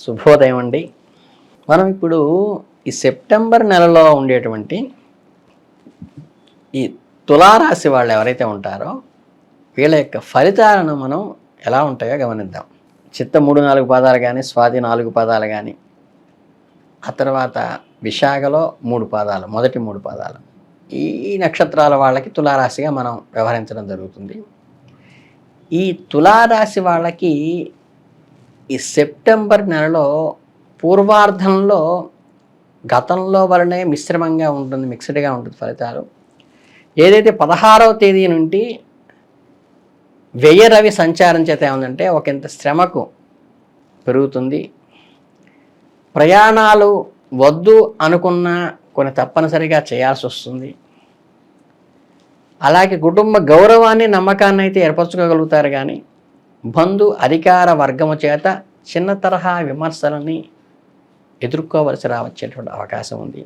శుభోదయం అండి. మనం ఇప్పుడు ఈ సెప్టెంబర్ నెలలో ఉండేటువంటి ఈ తులారాశి వాళ్ళు ఎవరైతే ఉంటారో వీళ్ళ యొక్క ఫలితాలను మనం ఎలా ఉంటాయో గమనిద్దాం. చిత్త మూడు నాలుగు పాదాలు కానీ స్వాతి నాలుగు పాదాలు కానీ ఆ తర్వాత విశాఖలో మూడు పాదాలు మొదటి మూడు పాదాలు. ఈ నక్షత్రాల వాళ్ళకి తులారాశిగా మనం వ్యవహరించడం జరుగుతుంది. ఈ తులారాశి వాళ్ళకి ఈ సెప్టెంబర్ నెలలో పూర్వార్ధంలో గతంలో వలనే మిశ్రమంగా ఉంటుంది మిక్స్డ్గా ఉంటుంది ఫలితాలు. ఏదైతే పదహారవ తేదీ నుండి వ్యయ రవి సంచారం చేత ఏముందంటే ఒకంత శ్రమకు పెరుగుతుంది. ప్రయాణాలు వద్దు అనుకున్న కొన్ని తప్పనిసరిగా చేయాల్సి వస్తుంది. అలాగే కుటుంబ గౌరవాన్ని నమ్మకాన్ని అయితే ఏర్పరచుకోగలుగుతారు కానీ బంధు అధికార వర్గము చేత చిన్న తరహా విమర్శలని ఎదుర్కోవలసి రావచ్చేటువంటి అవకాశం ఉంది.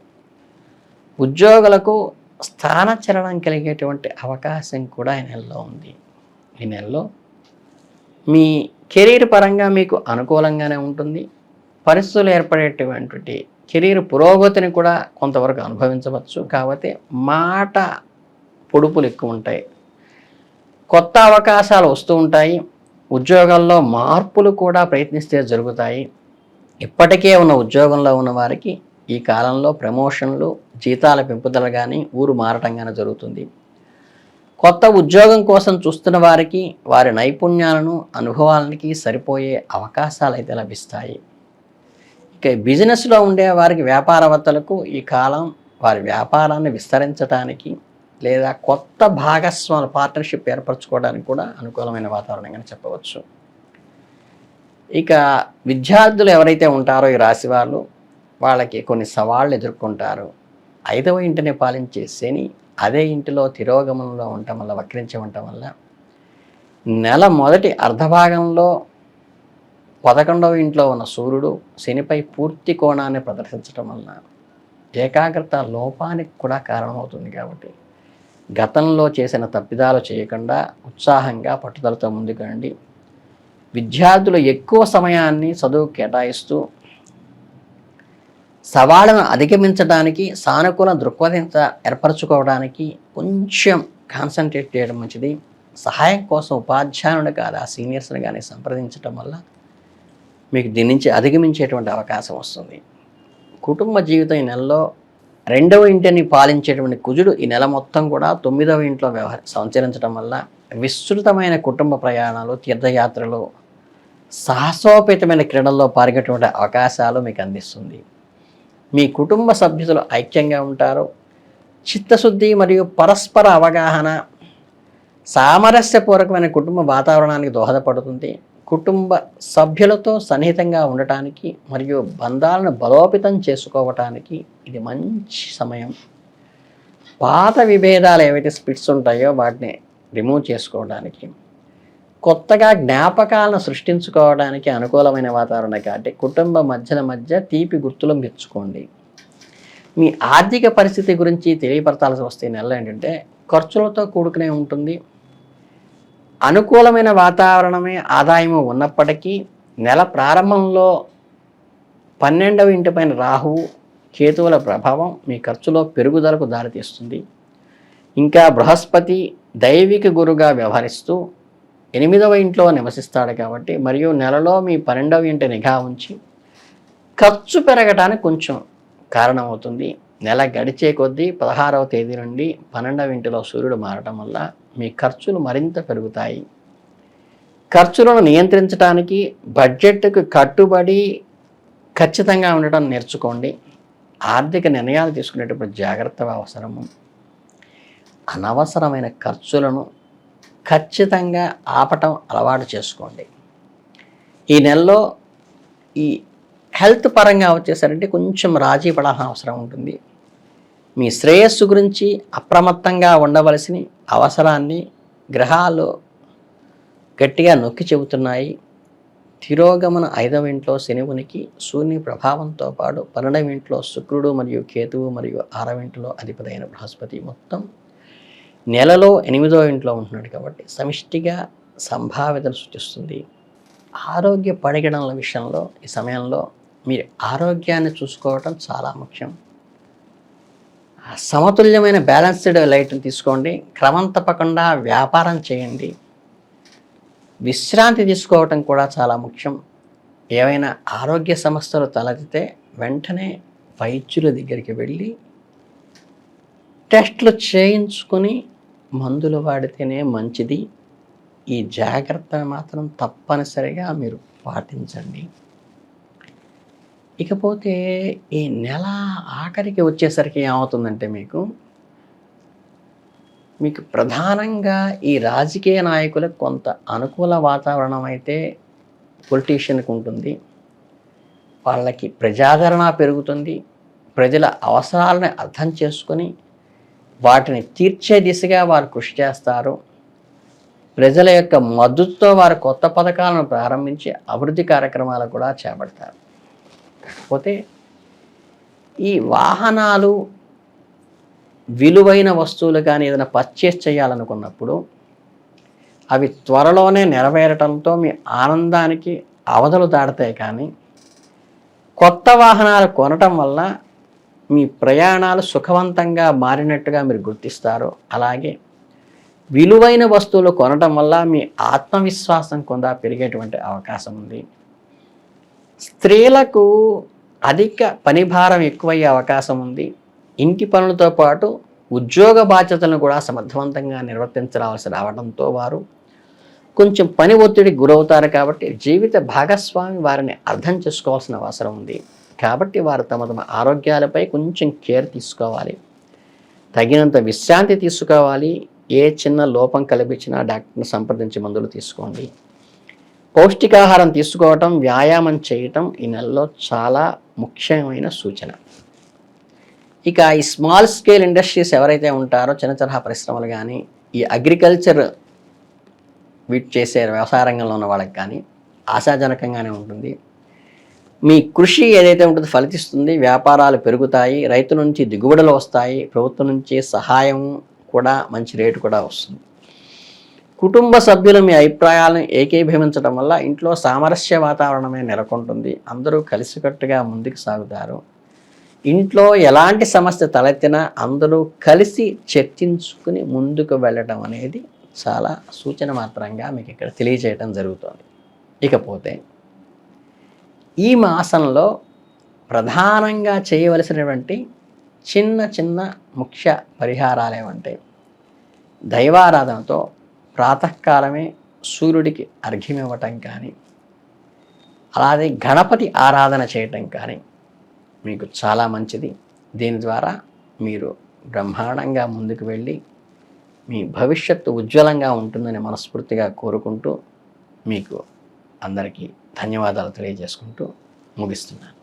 ఉద్యోగులకు స్థానచలనం కలిగేటువంటి అవకాశం కూడా ఈ నెలలో ఉంది. ఈ నెలలో మీ కెరీర్ పరంగా మీకు అనుకూలంగానే ఉంటుంది. పరిస్థితులు ఏర్పడేటువంటి కెరీర్ పురోగతిని కూడా కొంతవరకు అనుభవించవచ్చు. కాబట్టి మాట పొడుపులు ఎక్కువ ఉంటాయి. కొత్త అవకాశాలు వస్తూ ఉంటాయి. ఉద్యోగాల్లో మార్పులు కూడా ప్రయత్నిస్తే జరుగుతాయి. ఇప్పటికే ఉన్న ఉద్యోగంలో ఉన్న వారికి ఈ కాలంలో ప్రమోషన్లు జీతాల పెంపుదల కానీ ఊరు మారటం కానీ జరుగుతుంది. కొత్త ఉద్యోగం కోసం చూస్తున్న వారికి వారి నైపుణ్యాలను అనుభవాలకి సరిపోయే అవకాశాలు అయితే లభిస్తాయి. ఇక బిజినెస్లో ఉండే వారికి వ్యాపారవేత్తలకు ఈ కాలం వారి వ్యాపారాన్ని విస్తరించడానికి లేదా కొత్త భాగస్వామి పార్ట్నర్షిప్ ఏర్పరచుకోవడానికి కూడా అనుకూలమైన వాతావరణంగా చెప్పవచ్చు. ఇక విద్యార్థులు ఎవరైతే ఉంటారో ఈ రాశి వాళ్ళు వాళ్ళకి కొన్ని సవాళ్ళు ఎదుర్కొంటారు. ఐదవ ఇంటిని పాలించే శని అదే ఇంటిలో తిరోగమనంలో ఉండటం వల్ల వక్రించి ఉండటం వల్ల నెల మొదటి అర్ధభాగంలో పదకొండవ ఇంట్లో ఉన్న సూర్యుడు శనిపై పూర్తి కోణాన్ని ప్రదర్శించడం వలన ఏకాగ్రత లోపానికి కూడా కారణమవుతుంది కాబట్టి గతంలో చేసిన తప్పిదాలు చేయకుండా ఉత్సాహంగా పట్టుదలతో ముందుకండి విద్యార్థులు ఎక్కువ సమయాన్ని చదువు కేటాయిస్తూ సవాళ్ళను అధిగమించడానికి సానుకూల దృక్పథం ఏర్పరచుకోవడానికి కొంచెం కాన్సన్ట్రేట్ చేయడం మంచిది. సహాయం కోసం ఉపాధ్యాయుని కాదు ఆ సీనియర్స్ని కానీ సంప్రదించడం వల్ల మీకు దీని నుంచి అధిగమించేటువంటి అవకాశం వస్తుంది. కుటుంబ జీవితం ఈ నెలలో రెండవ ఇంటిని పాలించేటువంటి కుజుడు ఈ నెల మొత్తం కూడా తొమ్మిదవ ఇంట్లో వ్యవహ సంచరించడం వల్ల విస్తృతమైన కుటుంబ ప్రయాణాలు తీర్థయాత్రలు సాహసోపేతమైన క్రీడల్లో పాల్గొనేటువంటి అవకాశాలు మీకు అందిస్తుంది. మీ కుటుంబ సభ్యులు ఐక్యంగా ఉంటారు. చిత్తశుద్ధి మరియు పరస్పర అవగాహన సామరస్యపూర్వకమైన కుటుంబ వాతావరణానికి దోహదపడుతుంది. కుటుంబ సభ్యులతో సన్నిహితంగా ఉండటానికి మరియు బంధాలను బలోపేతం చేసుకోవటానికి ఇది మంచి సమయం. పాత విభేదాలు ఏవైతే స్పిట్స్ ఉంటాయో వాటిని రిమూవ్ చేసుకోవడానికి కొత్తగా జ్ఞాపకాలను సృష్టించుకోవడానికి అనుకూలమైన వాతావరణం కాబట్టి కుటుంబ మధ్యన మధ్య తీపి గుర్తులు మెచ్చుకోండి. మీ ఆర్థిక పరిస్థితి గురించి తెలియపరచాల్సి వస్తే నెల ఏంటంటే ఖర్చులతో కూడుకునే ఉంటుంది. అనుకూలమైన వాతావరణమే ఆదాయము ఉన్నప్పటికీ నెల ప్రారంభంలో పన్నెండవ ఇంటిపైన రాహువు కేతువుల ప్రభావం మీ ఖర్చులో పెరుగుదలకు దారితీస్తుంది. ఇంకా బృహస్పతి దైవిక గురుగా వ్యవహరిస్తూ ఎనిమిదవ ఇంట్లో నివసిస్తాడు కాబట్టి మరియు నెలలో మీ పన్నెండవ ఇంటి నిఘా ఉంచి ఖర్చు పెరగటానికి కొంచెం కారణమవుతుంది. నెల గడిచే కొద్దీ పదహారవ తేదీ నుండి పన్నెండవ ఇంటిలో సూర్యుడు మారటం వల్ల మీ ఖర్చులు మరింత పెరుగుతాయి. ఖర్చులను నియంత్రించడానికి బడ్జెట్కు కట్టుబడి ఖచ్చితంగా ఉండటం నేర్చుకోండి. ఆర్థిక నిర్ణయాలు తీసుకునేటప్పుడు జాగ్రత్త అవసరము అనవసరమైన ఖర్చులను ఖచ్చితంగా ఆపటం అలవాటు చేసుకోండి. ఈ నెలలో ఈ హెల్త్ పరంగా వచ్చేసరికి కొంచెం రాజీ పడాల్సిన అవసరం ఉంటుంది. మీ శ్రేయస్సు గురించి అప్రమత్తంగా ఉండవలసిన అవసరాన్ని గ్రహాలు గట్టిగా నొక్కి చెబుతున్నాయి. తిరోగమన ఐదవ ఇంట్లో శనివునికి సూర్యుని ప్రభావంతో పాటు పన్నెండవ ఇంట్లో శుక్రుడు మరియు కేతువు మరియు ఆరవ ఇంట్లో అధిపతైన బృహస్పతి మొత్తం నెలలో ఎనిమిదో ఇంట్లో ఉంటున్నాడు కాబట్టి సమిష్టిగా సంభావ్యతను సూచిస్తుంది ఆరోగ్య పరిగణనల విషయంలో ఈ సమయంలో మీరు ఆరోగ్యాన్ని చూసుకోవటం చాలా ముఖ్యం. సమతుల్యమైన బ్యాలెన్స్డ్ లైట్ని తీసుకోండి. క్రమం తప్పకుండా వ్యాపారం చేయండి. విశ్రాంతి తీసుకోవటం కూడా చాలా ముఖ్యం. ఏవైనా ఆరోగ్య సమస్యలు తలెత్తితే వెంటనే వైద్యుల దగ్గరికి వెళ్ళి టెస్ట్లు చేయించుకొని మందులు వాడితేనే మంచిది. ఈ జాగ్రత్తను మాత్రం తప్పనిసరిగా మీరు పాటించండి. ఇకపోతే ఈ నెల ఆఖరికి వచ్చేసరికి ఏమవుతుందంటే మీకు మీకు ప్రధానంగా ఈ రాజకీయ నాయకులకు కొంత అనుకూల వాతావరణం అయితే పొలిటీషియన్కి ఉంటుంది. వాళ్ళకి ప్రజాదరణ పెరుగుతుంది. ప్రజల అవసరాలను అర్థం చేసుకొని వాటిని తీర్చే దిశగా వారు కృషి చేస్తారు. ప్రజల యొక్క మద్దతుతో వారు కొత్త పథకాలను ప్రారంభించి అభివృద్ధి కార్యక్రమాలు కూడా చేపడతారు. కాకపోతే ఈ వాహనాలు విలువైన వస్తువులు కానీ ఏదైనా పర్చేస్ చేయాలనుకున్నప్పుడు అవి త్వరలోనే నెరవేరటంతో మీ ఆనందానికి అవధులు దాడతాయి కానీ కొత్త వాహనాలు కొనటం వల్ల మీ ప్రయాణాలు సుఖవంతంగా మారినట్టుగా మీరు గుర్తిస్తారు. అలాగే విలువైన వస్తువులు కొనటం వల్ల మీ ఆత్మవిశ్వాసం కొంత పెరిగేటువంటి అవకాశం ఉంది. స్త్రీలకు అధిక పనిభారం ఎక్కువయ్యే అవకాశం ఉంది. ఇంటి పనులతో పాటు ఉద్యోగ బాధ్యతలను కూడా సమర్థవంతంగా నిర్వర్తించవలసి రావడంతో వారు కొంచెం పని ఒత్తిడి గురవుతారు కాబట్టి జీవిత భాగస్వామి వారిని అర్థం చేసుకోవాల్సిన అవసరం ఉంది. కాబట్టి వారు తమ తమ ఆరోగ్యాలపై కొంచెం కేర్ తీసుకోవాలి. తగినంత విశ్రాంతి తీసుకోవాలి. ఏ చిన్న లోపం కల్పించినా డాక్టర్ని సంప్రదించి మందులు తీసుకోండి. పౌష్టికాహారం తీసుకోవటం వ్యాయామం చేయటం ఈ నెలలో చాలా ముఖ్యమైన సూచన. ఇక ఈ స్మాల్ స్కేల్ ఇండస్ట్రీస్ ఎవరైతే ఉంటారో చిన్న తరహా పరిశ్రమలు కానీ ఈ అగ్రికల్చర్ వీటి చేసే వ్యవసాయ రంగంలో ఉన్న వాళ్ళకి కానీ ఆశాజనకంగానే ఉంటుంది. మీ కృషి ఏదైతే ఉంటుందో ఫలితిస్తుంది వ్యాపారాలు పెరుగుతాయి రైతు నుంచి దిగుబడులు వస్తాయి ప్రభుత్వం నుంచి సహాయం కూడా మంచి రేటు కూడా వస్తుంది. కుటుంబ సభ్యులు మీ అభిప్రాయాలను ఏకీభవించడం వల్ల ఇంట్లో సామరస్య వాతావరణమే నెలకొంటుంది. అందరూ కలిసికట్టుగా ముందుకు సాగుతారు. ఇంట్లో ఎలాంటి సమస్య తలెత్తినా అందరూ కలిసి చర్చించుకుని ముందుకు వెళ్ళడం అనేది చాలా సూచన మాత్రంగా మీకు ఇక్కడ తెలియజేయడం జరుగుతుంది. ఇకపోతే ఈ మాసంలో ప్రధానంగా చేయవలసినటువంటి చిన్న చిన్న ముఖ్య పరిహారాలు ఏమంటే దైవారాధనతో ప్రాతకాలమే సూర్యుడికి అర్ఘ్యం ఇవ్వటం కానీ అలాగే గణపతి ఆరాధన చేయటం కానీ మీకు చాలా మంచిది. దీని ద్వారా మీరు బ్రహ్మాండంగా ముందుకు వెళ్ళి మీ భవిష్యత్తు ఉజ్వలంగా ఉంటుందని మనస్ఫూర్తిగా కోరుకుంటూ మీకు అందరికీ ధన్యవాదాలు తెలియజేసుకుంటూ ముగిస్తున్నాను.